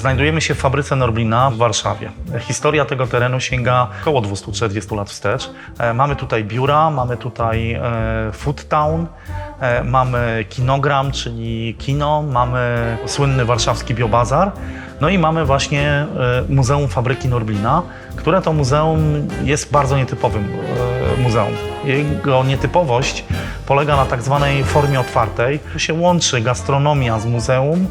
Znajdujemy się w fabryce Norblina w Warszawie. Historia tego terenu sięga około 240 lat wstecz. E, Mamy tutaj biura, mamy tutaj e, food town, e, mamy kinogram, czyli kino, mamy słynny warszawski biobazar, no i mamy właśnie Muzeum Fabryki Norblina, które to muzeum jest bardzo nietypowym muzeum. Jego nietypowość polega na tak zwanej formie otwartej. Tu się łączy gastronomia z muzeum,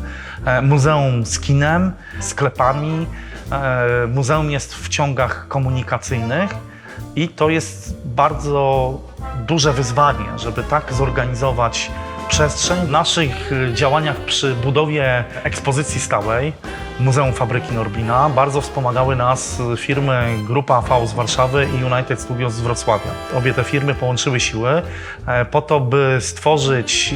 e, muzeum z kinem, sklepami. e, Muzeum jest w ciągach komunikacyjnych i to jest bardzo duże wyzwanie, żeby tak zorganizować przestrzeń. W naszych y, działaniach przy budowie ekspozycji stałej Muzeum Fabryki Norblina bardzo wspomagały nas y, firmy Grupa V z Warszawy i United Studios z Wrocławia. Obie te firmy połączyły siły e, po to, by stworzyć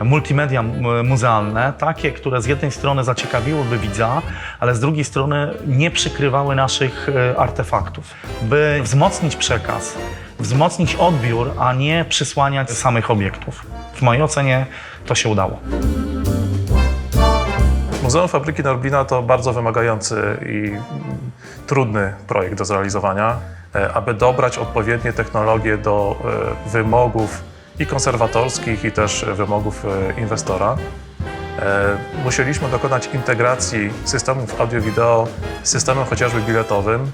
e, multimedia muzealne, takie, które z jednej strony zaciekawiłyby widza, ale z drugiej strony nie przykrywały naszych artefaktów, by wzmocnić przekaz, wzmocnić odbiór, a nie przysłaniać samych obiektów. W mojej ocenie to się udało. Muzeum Fabryki Norblina to bardzo wymagający i trudny projekt do zrealizowania. E, Aby dobrać odpowiednie technologie do e, wymogów i konserwatorskich, i też wymogów e, inwestora, musieliśmy dokonać integracji systemów audio-wideo z systemem chociażby biletowym,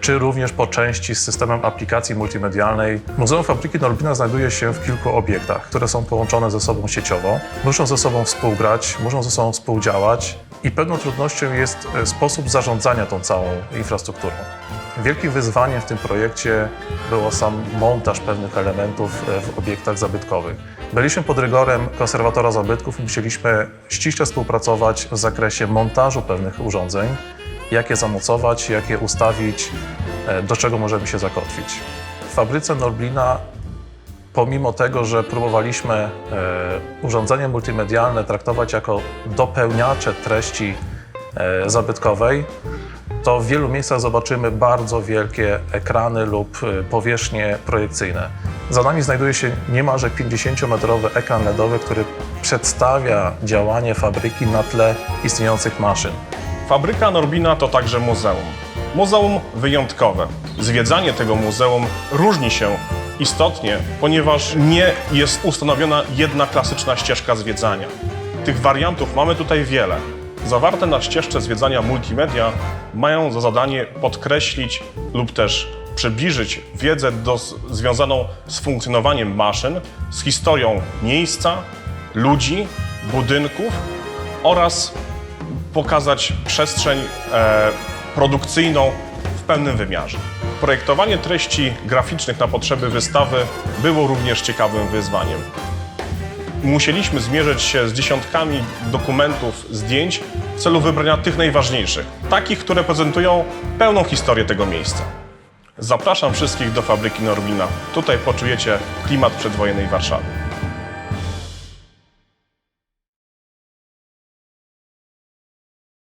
czy również po części z systemem aplikacji multimedialnej. Muzeum Fabryki Norblina znajduje się w kilku obiektach, które są połączone ze sobą sieciowo. Muszą ze sobą współgrać, muszą ze sobą współdziałać i pewną trudnością jest e, sposób zarządzania tą całą infrastrukturą. Wielkim wyzwaniem w tym projekcie było sam montaż pewnych elementów e, w obiektach zabytkowych. Byliśmy pod rygorem konserwatora zabytków i musieliśmy ściśle współpracować w zakresie montażu pewnych urządzeń, jak je zamocować, jak je ustawić, e, do czego możemy się zakotwić. W fabryce Norblina, pomimo tego, że próbowaliśmy e, urządzenie multimedialne traktować jako dopełniacze treści e, zabytkowej, to w wielu miejscach zobaczymy bardzo wielkie ekrany lub powierzchnie projekcyjne. Za nami znajduje się niemalże 50-metrowy ekran LEDowy, który przedstawia działanie fabryki na tle istniejących maszyn. Fabryka Norbina to także muzeum. Muzeum wyjątkowe. Zwiedzanie tego muzeum różni się istotnie, ponieważ nie jest ustanowiona jedna klasyczna ścieżka zwiedzania. Tych wariantów mamy tutaj wiele. Zawarte na ścieżce zwiedzania multimedia mają za zadanie podkreślić lub też przybliżyć wiedzę dos- związaną z funkcjonowaniem maszyn, z historią miejsca, ludzi, budynków oraz pokazać przestrzeń e, produkcyjną w pełnym wymiarze. Projektowanie treści graficznych na potrzeby wystawy było również ciekawym wyzwaniem. Musieliśmy zmierzyć się z dziesiątkami dokumentów, zdjęć w celu wybrania tych najważniejszych, takich, które prezentują pełną historię tego miejsca. Zapraszam wszystkich do fabryki Norwina. Tutaj poczujecie klimat przedwojennej Warszawy.